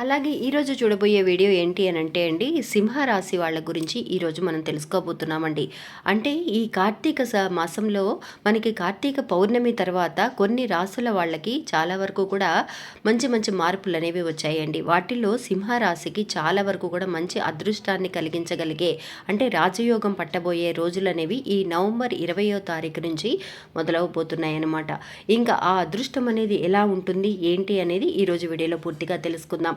అలాగే ఈరోజు చూడబోయే వీడియో ఏంటి అని అంటే అండి సింహరాశి వాళ్ళ గురించి ఈరోజు మనం తెలుసుకోబోతున్నామండి. అంటే ఈ కార్తీక మాసంలో మనకి కార్తీక పౌర్ణమి తర్వాత కొన్ని రాసుల వాళ్ళకి చాలా వరకు కూడా మంచి మంచి మార్పులు అనేవి వచ్చాయండి. వాటిల్లో సింహరాశికి చాలా వరకు కూడా మంచి అదృష్టాన్ని కలిగించగలిగే అంటే రాజయోగం పట్టబోయే రోజులు అనేవి ఈ నవంబర్ ఇరవయో తారీఖు నుంచి మొదలవబోతున్నాయన్నమాట. ఇంకా ఆ అదృష్టం అనేది ఎలా ఉంటుంది ఏంటి అనేది ఈరోజు వీడియోలో పూర్తిగా తెలుసుకుందాం.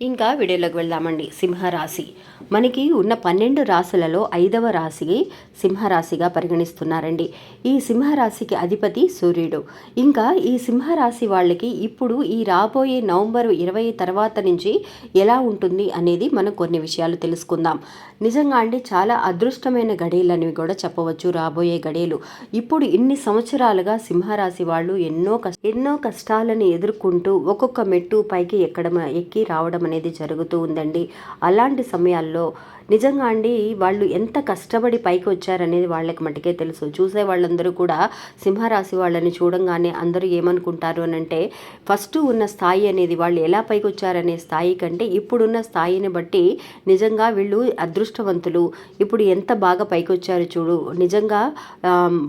ఇంకా వీడియోలోకి వెళ్దామండి. సింహరాశి. మనకి ఉన్న పన్నెండు రాశులలో ఐదవ రాశి సింహరాశిగా పరిగణిస్తున్నారండి. ఈ సింహరాశికి అధిపతి సూర్యుడు. ఇంకా ఈ సింహరాశి వాళ్ళకి ఇప్పుడు ఈ రాబోయే నవంబర్ ఇరవై తర్వాత నుంచి ఎలా ఉంటుంది అనేది మనం కొన్ని విషయాలు తెలుసుకుందాం. నిజంగా అండి చాలా అదృష్టమైన గడియలు అనేవి కూడా చెప్పవచ్చు రాబోయే గడియలు ఇప్పుడు ఇన్ని సంవత్సరాలుగా సింహరాశి వాళ్ళు ఎన్నో కష్ట ఎన్నో కష్టాలను ఎదుర్కొంటూ ఒక్కొక్క మెట్టు పైకి ఎక్కడం ఎక్కి రావడం అనేది జరుగుతూ ఉందండి. అలాంటి సమయాల్లో నిజంగా అండి వాళ్ళు ఎంత కష్టపడి పైకి వచ్చారనేది వాళ్ళకి మటుకే తెలుసు. చూసే వాళ్ళందరూ కూడా సింహరాశి వాళ్ళని చూడంగానే అందరూ ఏమనుకుంటారు అని అంటే ఫస్ట్ ఉన్న స్థాయి అనేది వాళ్ళు ఎలా పైకి వచ్చారనే స్థాయి కంటే ఇప్పుడున్న స్థాయిని బట్టి నిజంగా వీళ్ళు అదృష్టవంతులు. ఇప్పుడు ఎంత బాగా పైకి వచ్చారు చూడు. నిజంగా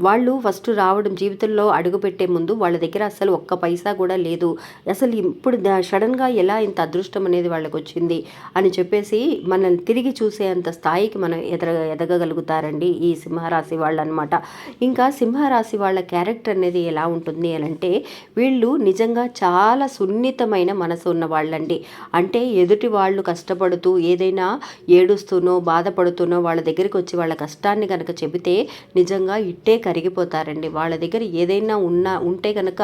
వాళ్ళు ఫస్ట్ రావడం జీవితంలో అడుగుపెట్టే ముందు వాళ్ళ దగ్గర అసలు ఒక్క పైసా కూడా లేదు. అసలు ఇప్పుడు సడన్గా ఎలా ఇంత అదృష్టం అనేది వాళ్ళకి వచ్చింది అని చెప్పేసి మనల్ని తిరిగి చూసే చూసేంత స్థాయికి మనం ఎదగ ఎదగగలుగుతారండి ఈ సింహరాశి వాళ్ళు అనమాట ఇంకా సింహరాశి వాళ్ళ క్యారెక్టర్ అనేది ఎలా ఉంటుంది అని అంటే వీళ్ళు నిజంగా చాలా సున్నితమైన మనసు ఉన్న వాళ్ళండి. అంటే ఎదుటి వాళ్ళు కష్టపడుతూ ఏదైనా ఏడుస్తూనో బాధపడుతూనో వాళ్ళ దగ్గరికి వచ్చి వాళ్ళ కష్టాన్ని కనుక చెబితే నిజంగా ఇట్టే కరిగిపోతారండి. వాళ్ళ దగ్గర ఏదైనా ఉన్నా ఉంటే కనుక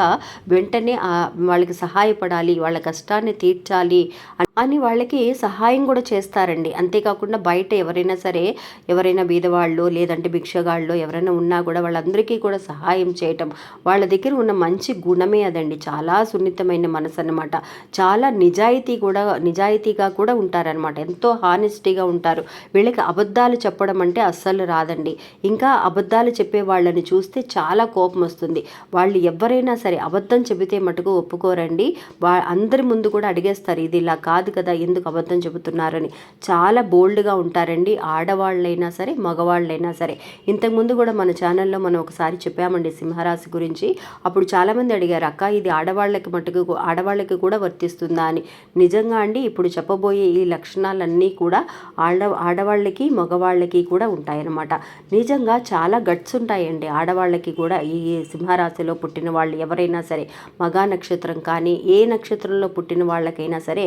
వెంటనే వాళ్ళకి సహాయపడాలి వాళ్ళ కష్టాన్ని తీర్చాలి అని వాళ్ళకి సహాయం కూడా చేస్తారండి. అంతేకాకుండా బయట ఎవరైనా సరే ఎవరైనా బీదవాళ్ళు లేదంటే భిక్షగాళ్ళు ఎవరైనా ఉన్నా కూడా వాళ్ళందరికీ కూడా సహాయం చేయటం వాళ్ళ దగ్గర ఉన్న మంచి గుణమే అదండి. చాలా సున్నితమైన మనసు అన్నమాట చాలా నిజాయితీ కూడా నిజాయితీగా కూడా ఉంటారనమాట ఎంతో హానెస్టీగా ఉంటారు. వీళ్ళకి అబద్ధాలు చెప్పడం అంటే అస్సలు రాదండి. ఇంకా అబద్ధాలు చెప్పే వాళ్ళని చూస్తే చాలా కోపం వస్తుంది. వాళ్ళు ఎవరైనా సరే అబద్ధం చెబితే మటుకు ఒప్పుకోరండి. వా అందరి ముందు కూడా అడిగేస్తారు ఇది ఇలా కాదు కదా ఎందుకు అబద్ధం చెబుతున్నారని. చాలా బోల్డ్గా ఉంటారండి. ఆడవాళ్ళైనా సరే మగవాళ్ళైనా సరే. ఇంతకుముందు కూడా మన ఛానల్లో మనం ఒకసారి చెప్పామండి సింహరాశి గురించి. అప్పుడు చాలామంది అడిగారు అక్క ఇది ఆడవాళ్ళకి మటుకు ఆడవాళ్ళకి కూడా వర్తిస్తుందా? అని. నిజంగా అండి ఇప్పుడు చెప్పబోయే ఈ లక్షణాలన్నీ కూడా ఆడ ఆడవాళ్ళకి మగవాళ్ళకి కూడా ఉంటాయన్నమాట. నిజంగా చాలా గట్స్ ఉంటాయండి ఆడవాళ్ళకి కూడా. ఈ సింహరాశిలో పుట్టిన వాళ్ళు ఎవరైనా సరే మగా నక్షత్రం కానీ ఏ నక్షత్రంలో పుట్టిన వాళ్ళకైనా సరే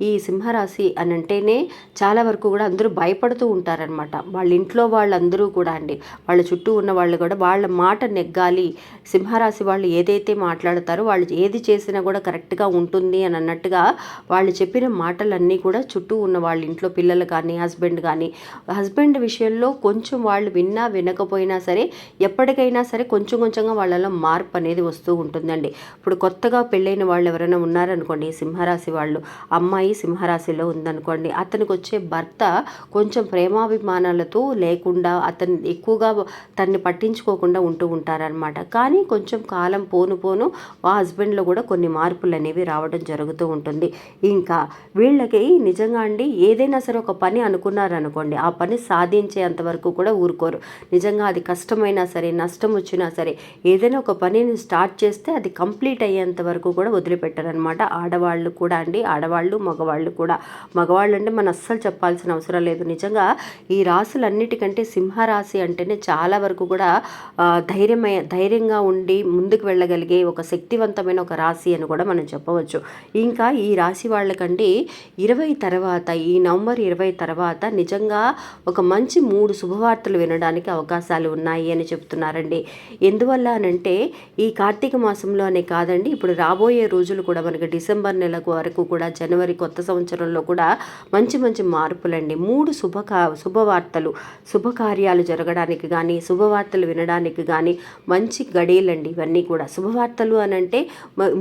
ఈ సింహరాశి అని అంటేనే చాలా వరకు కూడా అందరూ భయపడుతూ ఉంటారనమాట వాళ్ళ ఇంట్లో వాళ్ళందరూ కూడా అండి. వాళ్ళ చుట్టూ ఉన్న వాళ్ళు కూడా వాళ్ళ మాట నెగ్గాలి. సింహరాశి వాళ్ళు ఏదైతే మాట్లాడతారో వాళ్ళు ఏది చేసినా కూడా కరెక్ట్గా ఉంటుంది అని అన్నట్టుగా వాళ్ళు చెప్పిన మాటలన్నీ కూడా చుట్టూ ఉన్న వాళ్ళ ఇంట్లో పిల్లలు కానీ హస్బెండ్ కానీ హస్బెండ్ విషయంలో కొంచెం వాళ్ళు విన్నా వినకపోయినా సరే ఎప్పటికైనా సరే కొంచెం కొంచెంగా వాళ్ళలో మార్పు అనేది వస్తూ ఉంటుందండి. ఇప్పుడు కొత్తగా పెళ్ళైన వాళ్ళు ఎవరైనా ఉన్నారనుకోండి సింహరాశి వాళ్ళు అమ్మాయి సింహరాశిలో ఉందనుకోండి అతనికి వచ్చే భర్త కొంచెం ప్రేమాభిమానాలతో లేకుండా అతను ఎక్కువగా తన్ని పట్టించుకోకుండా ఉంటూ ఉంటారనమాట కానీ కొంచెం కాలం పోను పోను ఆ హస్బెండ్లో కూడా కొన్ని మార్పులు అనేవి రావడం జరుగుతూ ఉంటుంది. ఇంకా వీళ్ళకి నిజంగా అండి ఏదైనా సరే ఒక పని అనుకున్నారనుకోండి ఆ పని సాధించేంత వరకు కూడా ఊరుకోరు. నిజంగా అది కష్టమైనా సరే నష్టం వచ్చినా సరే ఏదైనా ఒక పనిని స్టార్ట్ చేస్తే అది కంప్లీట్ అయ్యేంత వరకు కూడా వదిలిపెట్టారనమాట ఆడవాళ్ళు కూడా అండి ఆడవాళ్ళు మగవాళ్ళు కూడా. మగవాళ్ళు అంటే మనం అస్సలు చెప్పాల్సిన అవసరం లేదు. నిజంగా ఈ రాసులన్నిటికంటే సింహరాశి అంటేనే చాలా వరకు కూడా ధైర్యమై ధైర్యంగా ఉండి ముందుకు వెళ్ళగలిగే ఒక శక్తివంతమైన ఒక రాశి అని కూడా మనం చెప్పవచ్చు. ఇంకా ఈ రాశి వాళ్ళకంటే ఇరవై తర్వాత ఈ నవంబర్ ఇరవై తర్వాత నిజంగా ఒక మంచి మూడు శుభవార్తలు వినడానికి అవకాశాలు ఉన్నాయి అని చెప్తున్నారండి. ఎందువల్ల అనంటే ఈ కార్తీక మాసంలోనే కాదండి ఇప్పుడు రాబోయే రోజులు కూడా మనకి డిసెంబర్ నెల వరకు కూడా జనవరి కొత్త సంవత్సరంలో కూడా మంచి మంచి మార్పులండి. మూడు శుభకా శుభవార్తలు. శుభకార్యాలు జరగడానికి కానీ శుభవార్తలు వినడానికి కానీ మంచి గడియలండి ఇవన్నీ కూడా. శుభవార్తలు అని అంటే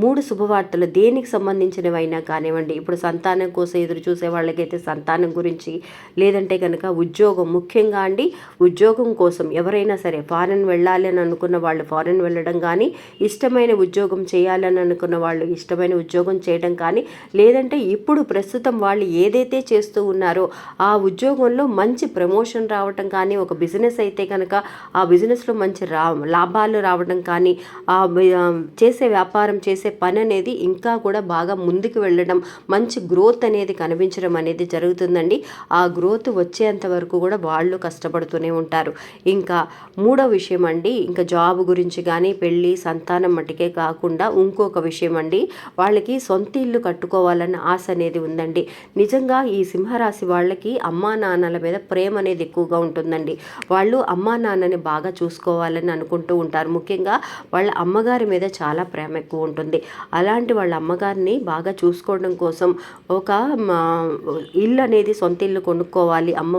మూడు శుభవార్తలు దేనికి సంబంధించినవైనా కానివ్వండి. ఇప్పుడు సంతానం కోసం ఎదురు చూసే వాళ్ళకైతే సంతానం గురించి లేదంటే కనుక ఉద్యోగం ముఖ్యంగా అండి ఉద్యోగం కోసం ఎవరైనా సరే ఫారెన్ వెళ్ళాలి అని అనుకున్న వాళ్ళు ఫారెన్ వెళ్ళడం కానీ ఇష్టమైన ఉద్యోగం చేయాలని అనుకున్న వాళ్ళు ఇష్టమైన ఉద్యోగం చేయడం కానీ లేదంటే ఇప్పుడు ప్రస్తుతం వాళ్ళు ఏదైతే చేస్తూ ఉన్నారో ఆ ఉద్యోగంలో మంచి ప్రమోషన్ రావటం కానీ ఒక బిజినెస్ అయితే కనుక ఆ బిజినెస్లో మంచి రా లాభాలు రావడం కానీ ఆ చేసే వ్యాపారం చేసే పని అనేది ఇంకా కూడా బాగా ముందుకు వెళ్ళడం మంచి గ్రోత్ అనేది కనిపించడం అనేది జరుగుతుందండి. ఆ గ్రోత్ వచ్చేంత వరకు కూడా వాళ్ళు కష్టపడుతూనే ఉంటారు. ఇంకా మూడో విషయం అండి ఇంకా జాబ్ గురించి కానీ పెళ్ళి సంతానం మట్టుకే కాకుండా ఇంకొక విషయం అండి వాళ్ళకి సొంత ఇల్లు కట్టుకోవాలన్న ఆశ అనేది ఉందండి. నిజంగా ఈ సింహరాశి వాళ్ళకి అమ్మా నాన్నల మీద ప్రేమ అనేది ఎక్కువగా ఉంటుందండి. వాళ్ళు అమ్మా నాన్నని బాగా చూసుకోవాలని అనుకుంటూ ఉంటారు. ముఖ్యంగా వాళ్ళ అమ్మగారి మీద చాలా ప్రేమ ఎక్కువ ఉంటుంది. అలాంటి వాళ్ళ అమ్మగారిని బాగా చూసుకోవడం కోసం ఒక మా, ఇల్లు అనేది సొంత ఇల్లు కొనుక్కోవాలి. అమ్మ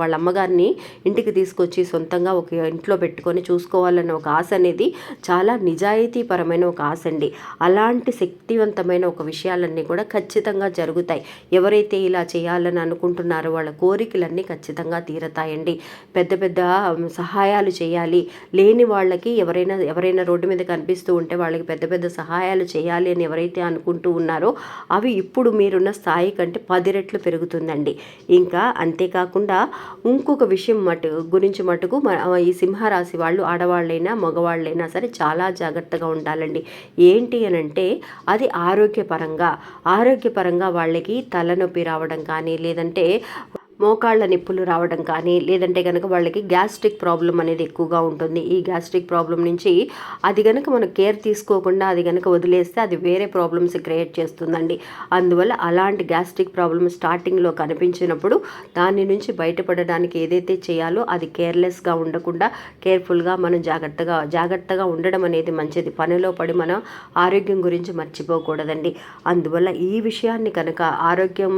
వాళ్ళ అమ్మగారిని ఇంటికి తీసుకొచ్చి సొంతంగా ఒక ఇంట్లో పెట్టుకొని చూసుకోవాలన్న ఒక ఆశ అనేది చాలా నిజాయితీపరమైన ఒక ఆశ అండి. అలాంటి శక్తివంతమైన ఒక విషయాలన్నీ కూడా ఖచ్చితంగా జరుగుతాయి. ఎవరైతే ఇలా చేయాలని అనుకుంటున్నారో వాళ్ళ కోరికలన్నీ ఖచ్చితంగా తీరతాయండి. పెద్ద పెద్ద సహాయాలు చేయాలి. లేని వాళ్ళకి ఎవరైనా ఎవరైనా రోడ్డు మీద కనిపిస్తూ ఉంటే వాళ్ళకి పెద్ద పెద్ద సహాయాలు చేయాలి అని ఎవరైతే అనుకుంటూ ఉన్నారో అవి ఇప్పుడు మీరున్న స్థాయి కంటే పది రెట్లు పెరుగుతుందండి. ఇంకా అంతేకాకుండా ఇంకొక విషయం మటు గురించి మటుకు ఈ సింహరాశి వాళ్ళు ఆడవాళ్ళైనా మగవాళ్ళైనా సరే చాలా జాగ్రత్తగా ఉండాలండి. ఏంటి అని అంటే అది ఆరోగ్యపరంగా ఆరోగ్యపరంగా వాళ్ళకి తలనొప్పి రావడం కానీ లేదంటే మోకాళ్ళ నొప్పులు రావడం కానీ లేదంటే కనుక వాళ్ళకి గ్యాస్ట్రిక్ ప్రాబ్లం అనేది ఎక్కువగా ఉంటుంది. ఈ గ్యాస్ట్రిక్ ప్రాబ్లం నుంచి అది కనుక మనం కేర్ తీసుకోకుండా అది కనుక వదిలేస్తే అది వేరే ప్రాబ్లమ్స్ క్రియేట్ చేస్తుందండి. అందువల్ల అలాంటి గ్యాస్ట్రిక్ ప్రాబ్లమ్ స్టార్టింగ్లో కనిపించినప్పుడు దాని నుంచి బయటపడడానికి ఏదైతే చేయాలో అది కేర్లెస్గా ఉండకుండా కేర్ఫుల్గా మనం జాగ్రత్తగా జాగ్రత్తగా ఉండడం అనేది మంచిది. పనిలో పడి మనం ఆరోగ్యం గురించి మర్చిపోకూడదండి. అందువల్ల ఈ విషయాన్ని కనుక ఆరోగ్యం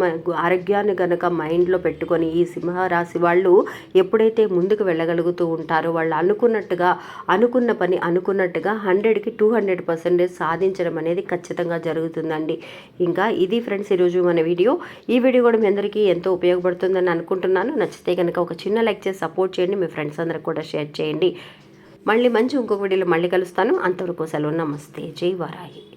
ఆరోగ్యాన్ని కనుక మైండ్లో పెట్టు పెట్టుకొని ఈ సింహరాశి వాళ్ళు ఎప్పుడైతే ముందుకు వెళ్ళగలుగుతూ ఉంటారో వాళ్ళు అనుకున్నట్టుగా అనుకున్న పని అనుకున్నట్టుగా హండ్రెడ్కి టూ హండ్రెడ్ పర్సెంటేజ్ సాధించడం అనేది ఖచ్చితంగా జరుగుతుందండి. ఇంకా ఇది ఫ్రెండ్స్ ఈరోజు మన వీడియో. ఈ వీడియో కూడా మీ అందరికీ ఎంతో ఉపయోగపడుతుందని అనుకుంటున్నాను. నచ్చితే కనుక ఒక చిన్న లైక్ చేసి సపోర్ట్ చేయండి. మీ ఫ్రెండ్స్ అందరికి కూడా షేర్ చేయండి. మళ్ళీ మంచి ఇంకొక వీడియోలో మళ్ళీ కలుస్తాను. అంతవరకు సెలవు. నమస్తే. జై వారాయి